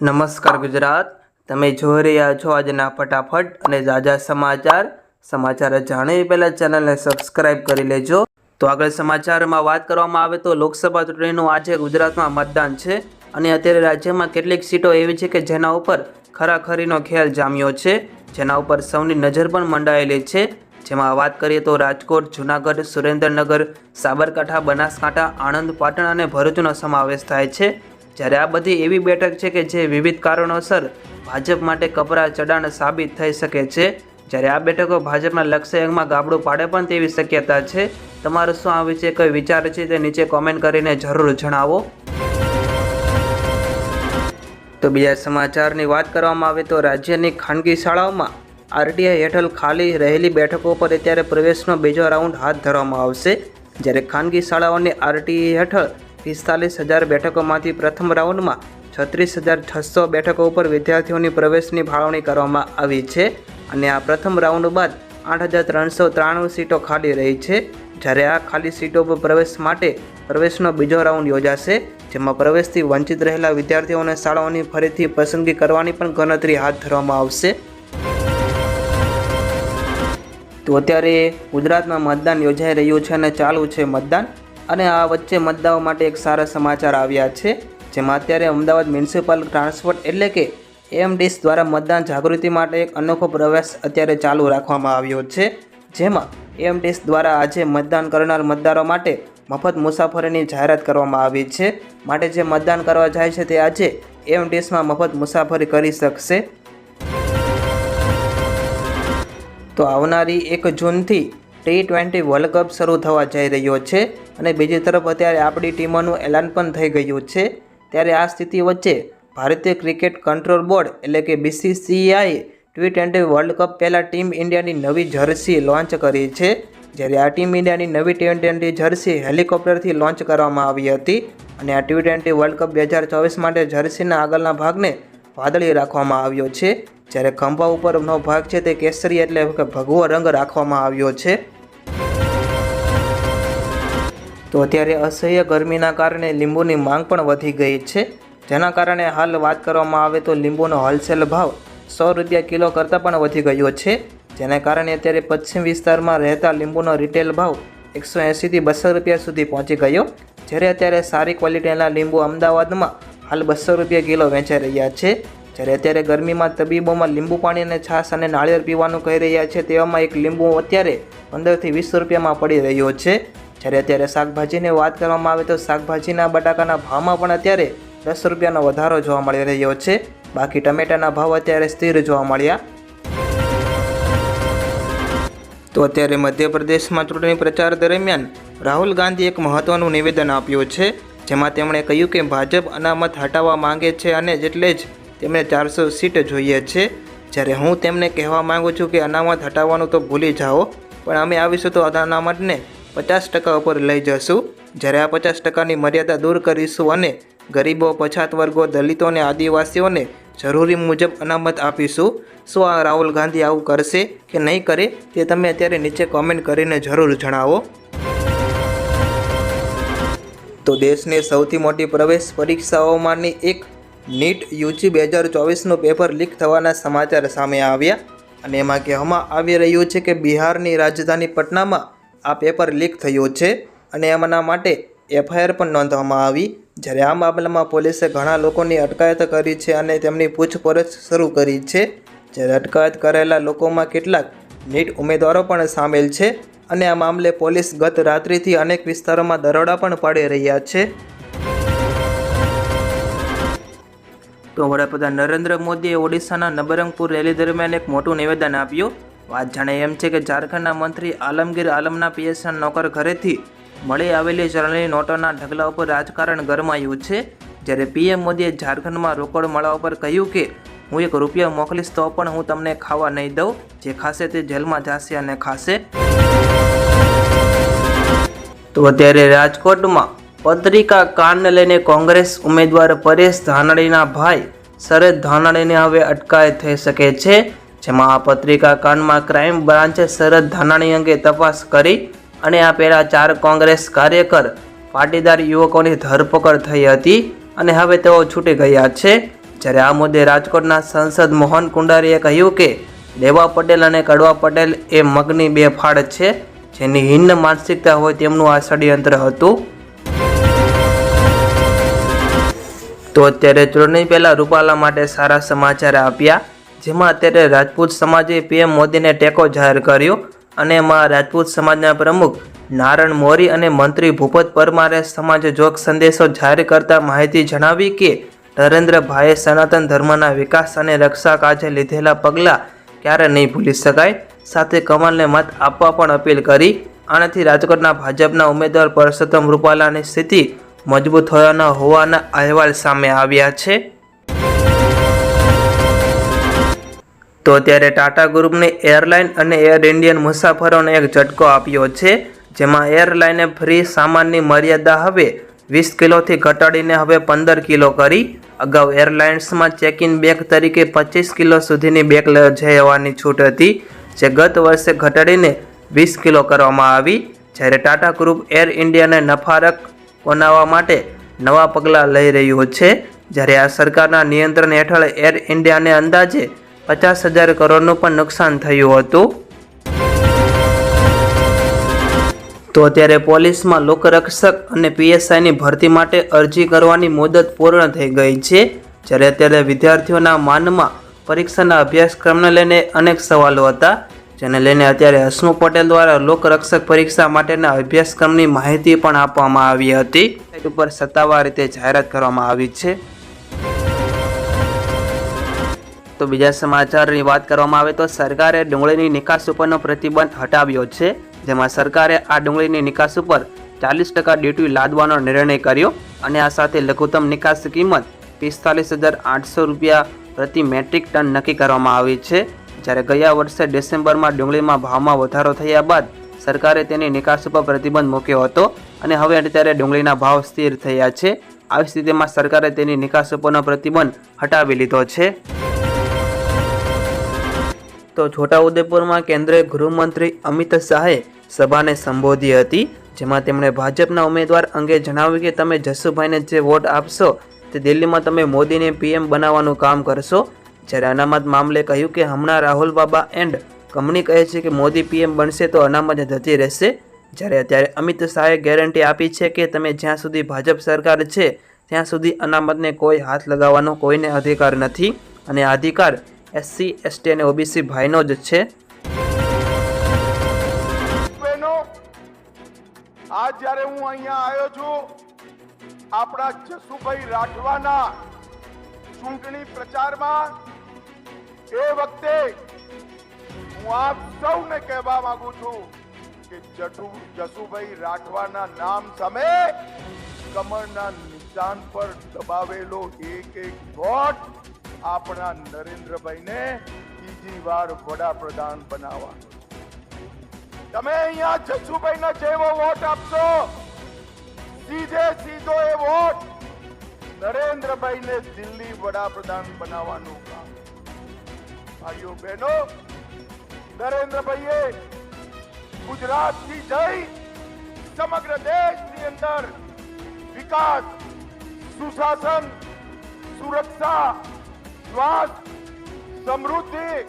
નમસ્કાર ગુજરાત. તમે જોઈ રહ્યા છો આજના ફટાફટ અને તાજા સમાચાર. સમાચાર જાણી પહેલાં ચેનલને સબસ્ક્રાઇબ કરી લેજો. તો આગળ સમાચારમાં વાત કરવામાં આવે તો લોકસભા ચૂંટણીનું આજે ગુજરાતમાં મતદાન છે અને અત્યારે રાજ્યમાં કેટલીક સીટો એવી છે કે જેના ઉપર ખરાખરીનો ખેલ જામ્યો છે, જેના ઉપર સૌની નજર પણ મંડાયેલી છે. જેમાં વાત કરીએ તો રાજકોટ, જૂનાગઢ, સુરેન્દ્રનગર, સાબરકાંઠા, બનાસકાંઠા, આણંદ, પાટણ અને ભરૂચનો સમાવેશ થાય છે. જ્યારે આ બધી એવી બેઠક છે કે જે વિવિધ કારણોસર ભાજપ માટે કપરા ચડાણ સાબિત થઈ શકે છે, જ્યારે આ બેઠકો ભાજપના લક્ષ્યાંકમાં ગાબડું પાડે પણ તેવી શક્યતા છે. તમારો શું આ વિશે કોઈ વિચાર છે તે નીચે કોમેન્ટ કરીને જરૂર જણાવો. તો બીજા સમાચારની વાત કરવામાં આવે તો રાજ્યની ખાનગી શાળાઓમાં આરટીઆઈ હેઠળ ખાલી રહેલી બેઠકો પર અત્યારે પ્રવેશનો બીજો રાઉન્ડ હાથ ધરવામાં આવશે. જ્યારે ખાનગી શાળાઓની આરટીઈ હેઠળ પિસ્તાલીસ હજાર બેઠકોમાંથી પ્રથમ રાઉન્ડમાં છત્રીસ હજાર છસો બેઠકો ઉપર વિદ્યાર્થીઓની પ્રવેશની ફાળવણી કરવામાં આવી છે અને આ પ્રથમ રાઉન્ડ બાદ આઠ હજાર ત્રણસો ત્રાણું સીટો ખાલી રહી છે. જ્યારે આ ખાલી સીટો પર પ્રવેશ માટે પ્રવેશનો બીજો રાઉન્ડ યોજાશે, જેમાં પ્રવેશથી વંચિત રહેલા વિદ્યાર્થીઓને શાળાઓની ફરીથી પસંદગી કરવાની પણ ગણતરી હાથ ધરવામાં આવશે. તો અત્યારે ગુજરાતમાં મતદાન યોજાઈ રહ્યું છે અને ચાલુ છે મતદાન. અને આ વચ્ચે મતદારો માટે એક સારા સમાચાર આવ્યા છે, જેમાં અત્યારે અમદાવાદ મ્યુનિસિપલ ટ્રાન્સપોર્ટ એટલે કે એમડીસ દ્વારા મતદાન જાગૃતિ માટે એક અનોખો પ્રવેશ અત્યારે ચાલુ રાખવામાં આવ્યો છે, જેમાં એમડીસ દ્વારા આજે મતદાન કરનાર મતદારો માટે મફત મુસાફરીની જાહેરાત કરવામાં આવી છે, માટે જે મતદાન કરવા જાય છે તે આજે એમડીસમાં મફત મુસાફરી કરી શકશે. તો આવનારી એક જૂનથી ટી ટ્વેન્ટી વર્લ્ડ કપ શરૂ થવા જઈ રહ્યો છે અને બીજી તરફ અત્યારે આપણી ટીમોનું એલાન પણ થઈ ગયું છે. ત્યારે આ સ્થિતિ વચ્ચે ભારતીય ક્રિકેટ કંટ્રોલ બોર્ડ એટલે કે બીસીસીઆઈએ ટી ટ્વેન્ટી વર્લ્ડ કપ પહેલાં ટીમ ઇન્ડિયાની નવી જર્સી લોન્ચ કરી છે. જ્યારે આ ટીમ ઇન્ડિયાની નવી ટી ટ્વેન્ટી જર્સી હેલિકોપ્ટરથી લોન્ચ કરવામાં આવી હતી અને આ ટી ટ્વેન્ટી વર્લ્ડ કપ બે હજાર ચોવીસ માટે જર્સીના આગળના ભાગને વાદળી રાખવામાં આવ્યો છે. જ્યારે ખંભા ઉપરનો ભાગ છે તે કેસરી એટલે કે ભગવો રંગ રાખવામાં આવ્યો છે. તો અત્યારે અસહ્ય ગરમીના કારણે લીંબુની માંગ પણ વધી ગઈ છે. જેના કારણે હાલ વાત કરવામાં આવે તો લીંબુનો હોલસેલ ભાવ સો રૂપિયા કિલો કરતાં પણ વધી ગયો છે. જેને કારણે અત્યારે પશ્ચિમ વિસ્તારમાં રહેતા લીંબુનો રિટેલ ભાવ એકસો એંસીથી બસો રૂપિયા સુધી પહોંચી ગયો. જ્યારે અત્યારે સારી ક્વોલિટીના લીંબુ અમદાવાદમાં હાલ બસો રૂપિયા કિલો વેચાઈ રહ્યા છે. જ્યારે અત્યારે ગરમીમાં તબીબોમાં લીંબુ પાણી અને છાશ અને નાળિયેર પીવાનું કહી રહ્યા છે તેવામાં એક લીંબુ અત્યારે પંદરથી વીસ રૂપિયામાં પડી રહ્યો છે. જ્યારે અત્યારે શાકભાજીની વાત કરવામાં આવે તો શાકભાજીના બટાકાના ભાવમાં પણ અત્યારે દસ રૂપિયાનો વધારો જોવા મળી રહ્યો છે. બાકી ટમેટાના ભાવ અત્યારે સ્થિર જોવા મળ્યા. તો અત્યારે મધ્યપ્રદેશમાં ચૂંટણી પ્રચાર દરમિયાન રાહુલ ગાંધી એક મહત્વનું નિવેદન આપ્યું છે, જેમાં તેમણે કહ્યું કે ભાજપ અનામત હટાવવા માંગે છે અને એટલે જ તેમણે ચારસો સીટ જોઈએ છે. જ્યારે હું તેમને કહેવા માગું છું કે અનામત હટાવવાનું તો ભૂલી જાઓ, પણ અમે આવીશું તો અનામતને પચાસ ટકા ઉપર લઈ જશું. જ્યારે આ પચાસ ટકાની મર્યાદા દૂર કરીશું અને ગરીબો પછાત વર્ગો દલિતો અને આદિવાસીઓને જરૂરી મુજબ અનામત આપીશું, શું આ રાહુલ ગાંધી આવું કરશે કે નહીં કરે તે તમે અત્યારે નીચે કોમેન્ટ કરીને જરૂર જણાવો. તો દેશની સૌથી મોટી પ્રવેશ પરીક્ષાઓમાંની એક નીટ યુજી બે હજાર ચોવીસનું પેપર લીક થવાના સમાચાર સામે આવ્યા. અને એમાં કહેવામાં આવી રહ્યું છે કે બિહારની રાજધાની પટનામાં આ પેપર લીક થયું છે અને એમના માટે એફઆઈઆર પણ નોંધવામાં આવી. જ્યારે આ મામલામાં પોલીસે ઘણા લોકોની અટકાયત કરી છે અને તેમની પૂછપરછ શરૂ કરી છે. જ્યારે અટકાયત કરેલા લોકોમાં કેટલાક નીટ ઉમેદવારો પણ સામેલ છે અને આ મામલે પોલીસ ગત રાત્રિથી અનેક વિસ્તારોમાં દરોડા પણ પાડી રહ્યા છે. તો વડાપ્રધાન નરેન્દ્ર મોદીએ ઓડિશાના નબરંગપુર રેલી દરમિયાન એક મોટું નિવેદન આપ્યું. વાત જાણે એમ છે કે ઝારખંડના મંત્રી આલમગીર આલમના પીએસના નોકર ઘરેથી મળી આવેલી ચલણી નોટોના ઢગલા ઉપર રાજકારણ ગરમાયું છે. જ્યારે પીએમ મોદીએ ઝારખંડમાં રોકડ મળવા પર કહ્યું કે, હું એક રૂપિયો મોકલીશ તો પણ હું તમને ખાવા નહીં દઉં, જે ખાશે તે જેલમાં જશે અને ખાશે. તો અત્યારે રાજકોટમાં પત્રિકા કાંડને લઈને કોંગ્રેસ ઉમેદવાર પરેશ ધાનડીના ભાઈ શરદ ધાનડીને હવે અટકાયત થઈ શકે છે. જેમાં આ પત્રિકા કાંડમાં ક્રાઇમ બ્રાન્ચે શરદ ધાનાણી અંગે તપાસ કરી અને આ પહેલાં ચાર કોંગ્રેસ કાર્યકર પાટીદાર યુવકોની ધરપકડ થઈ હતી અને હવે તેઓ છૂટી ગયા છે. જ્યારે આ મુદ્દે રાજકોટના સાંસદ મોહન કુંડારીએ કહ્યું કે દેવા પટેલ અને કડવા પટેલ એ મગની બે ફાળ છે, જેની હિન્ન માનસિકતા હોય તેમનું આ ષડયંત્ર હતું. તો અત્યારે ચૂંટણી પહેલાં રૂપાલા માટે સારા સમાચાર આપ્યા. જેમાં અત્યારે રાજપૂત સમાજે પીએમ મોદીને ટેકો જાહેર કર્યો અને એમાં રાજપૂત સમાજના પ્રમુખ નારણ મોરી અને મંત્રી ભૂપત પરમારે સમાજ જોગ સંદેશો જાહેર કરતા માહિતી જણાવી કે, નરેન્દ્રભાઈએ સનાતન ધર્મના વિકાસ અને રક્ષા કાજે લીધેલા પગલાં ક્યારે નહીં ભૂલી શકાય, સાથે કમલને મત આપવા પણ અપીલ કરી. આનાથી રાજકોટના ભાજપના ઉમેદવાર પરસોત્તમ રૂપાલાની સ્થિતિ મજબૂત થયાના હોવાના અહેવાલ સામે આવ્યા છે. તો ત્યારે ટાટા ગ્રુપને એરલાઇન અને એર ઇન્ડિયન મુસાફરોને એક ઝટકો આપ્યો છે, જેમાં એરલાઈને ફ્રી સામાનની મર્યાદા હવે વીસ કિલોથી ઘટાડીને હવે પંદર કિલો કરી. અગાઉ એરલાઇન્સમાં ચેક ઇન બેગ તરીકે પચીસ કિલો સુધીની બેગ જવાની છૂટ હતી, જે ગત વર્ષે ઘટાડીને વીસ કિલો કરવામાં આવી. જ્યારે ટાટા ગ્રુપ એર ઇન્ડિયાને નફારક બનાવવા માટે નવા પગલાં લઈ રહ્યું છે, જ્યારે આ સરકારના નિયંત્રણ હેઠળ એર ઇન્ડિયાને અંદાજે પચાસ હજાર કરોડનું પણ નુકસાન થયું હતું. તો અત્યારે પોલીસમાં લોકરક્ષક અને પીએસઆઈની ભરતી માટે અરજી કરવાની મુદત પૂર્ણ થઈ ગઈ છે. જ્યારે અત્યારે વિદ્યાર્થીઓના માનમાં પરીક્ષાના અભ્યાસક્રમને લઈને અનેક સવાલો હતા, જેને લઈને અત્યારે હસમુખ પટેલ દ્વારા લોકરક્ષક પરીક્ષા માટેના અભ્યાસક્રમની માહિતી પણ આપવામાં આવી હતી. ઉપર સત્તાવાર રીતે જાહેરાત કરવામાં આવી છે. તો બીજા સમાચારની વાત કરવામાં આવે તો સરકારે ડુંગળીની નિકાસ ઉપરનો પ્રતિબંધ હટાવ્યો છે, જેમાં સરકારે આ ડુંગળીની નિકાસ ઉપર ચાલીસ ટકા ડ્યુટી લાદવાનો નિર્ણય કર્યો અને આ સાથે લઘુત્તમ નિકાસ કિંમત પિસ્તાલીસ હજાર આઠસો રૂપિયા પ્રતિ મેટ્રિક ટન નક્કી કરવામાં આવી છે. જ્યારે ગયા વર્ષે ડિસેમ્બરમાં ડુંગળીમાં ભાવમાં વધારો થયા બાદ સરકારે તેની નિકાસ ઉપર પ્રતિબંધ મૂક્યો હતો અને હવે અત્યારે ડુંગળીના ભાવ સ્થિર થયા છે. આવી સ્થિતિમાં સરકારે તેની નિકાસ ઉપરનો પ્રતિબંધ હટાવી લીધો છે. તો છોટાઉદેપુરમાં કેન્દ્રીય ગૃહમંત્રી અમિત શાહે સભાને સંબોધી હતી, જેમાં તેમણે ભાજપના ઉમેદવાર અંગે જણાવ્યું કે તમે જસુભાઈને જે વોટ આપશો, તે દિલ્હીમાં તમે મોદીને પીએમ બનાવવાનું કામ કરશો. જ્યારે અનામત મામલે કહ્યું કે હમણાં રાહુલ બાબા એન્ડ કંપની કહે છે કે મોદી પીએમ બનશે તો અનામત જતી રહેશે. જ્યારે અત્યારે અમિત શાહે ગેરંટી આપી છે કે તમે જ્યાં સુધી ભાજપ સરકાર છે, ત્યાં સુધી અનામતને કોઈ હાથ લગાવવાનો કોઈને અધિકાર નથી. અને આ અધિકાર એસસી, એસટી અને ઓબીસી ભાઈનો જ છે. આ જ્યારે હું અહીંયા આવ્યો છું, આપણા જસુભાઈ રાઠવાના ચૂંટણી પ્રચારમાં એ વખતે હું આપ સૌને કહેવા માંગુ છું કે જટુ જસુભાઈ રાઠવાના નામ સામે કમળના નિશાન પર દબાવેલો એક એક વોટ આપણા નરેન્દ્રભાઈને ત્રીજી વાર વડાપ્રધાન બનાવવાનો તમે અહીંયા જસુભાઈ જેવો વોટ આપશો? સીધે સીધો એ વોટ નરેન્દ્રભાઈને દિલ્હી વડાપ્રધાન બનાવવાનું કામ. ભાઈઓ, બહેનો, નરેન્દ્રભાઈએ ગુજરાતથી જઈ સમગ્ર દેશની અંદર વિકાસ, સુશાસન, સુરક્ષા સ્વાસ્થ્ય સમૃદ્ધિ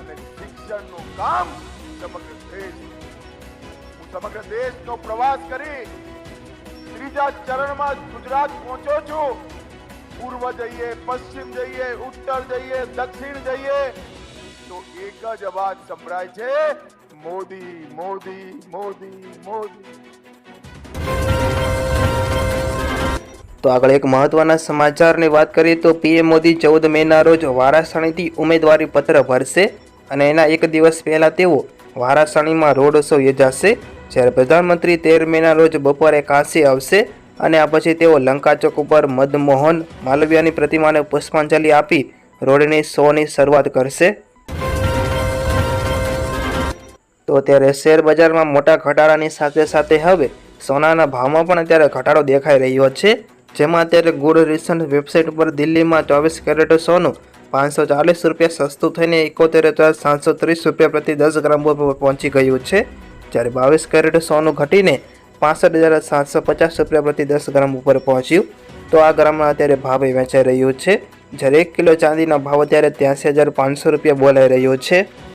અને શિક્ષણનું કામ સમગ્ર દેશ. હું સમગ્ર દેશનો પ્રવાસ કરી ત્રીજા ચરણમાં ગુજરાત પહોંચ્યો છું. પૂર્વ જઈએ, પશ્ચિમ જઈએ, ઉત્તર જઈએ, દક્ષિણ જઈએ. તો એક જ અવાજ સંભળાય છે. મોદી મોદી મોદી મોદી. તો આગળ એક મહત્વના સમાચારની વાત કરીએ તો પીએમ મોદી ચૌદ મેના રોજ વારાસણીથી ઉમેદવારી પત્ર ભરશે અને એના એક દિવસ પહેલાં તેઓ વારાસણીમાં રોડ શો યોજાશે, જ્યારે પ્રધાનમંત્રી તેર મેના રોજ બપોરે કાશી આવશે અને આ પછી તેઓ લંકા ચોક ઉપર મદમોહન માલવ્યાની પ્રતિમાને પુષ્પાંજલિ આપી રોડની શોની શરૂઆત કરશે. તો અત્યારે શેર બજારમાં મોટા ઘટાડાની સાથે સાથે હવે સોનાના ભાવમાં પણ અત્યારે ઘટાડો દેખાઈ રહ્યો છે. જેમાં અત્યારે ગુડ રિસન્ટ વેબસાઇટ ઉપર દિલ્હીમાં ચોવીસ કેરેટ સોનું, પાંચસો ચાલીસ રૂપિયા સસ્તું થઈને એકોતેર હજાર સાતસો ત્રીસ રૂપિયા પ્રતિ દસ ગ્રામ ઉપર પહોંચી ગયું છે. જ્યારે બાવીસ કેરેટ સોનું ઘટીને પાસઠ હજાર સાતસો પચાસ રૂપિયા પ્રતિ દસ ગ્રામ ઉપર પહોંચ્યું, તો આ ગ્રામમાં અત્યારે ભાવે વેચાઈ રહ્યું છે. જ્યારે એક કિલો ચાંદીનો ભાવ અત્યારે ત્યાંસી હજાર પાંચસો રૂપિયા બોલાઈ રહ્યો છે.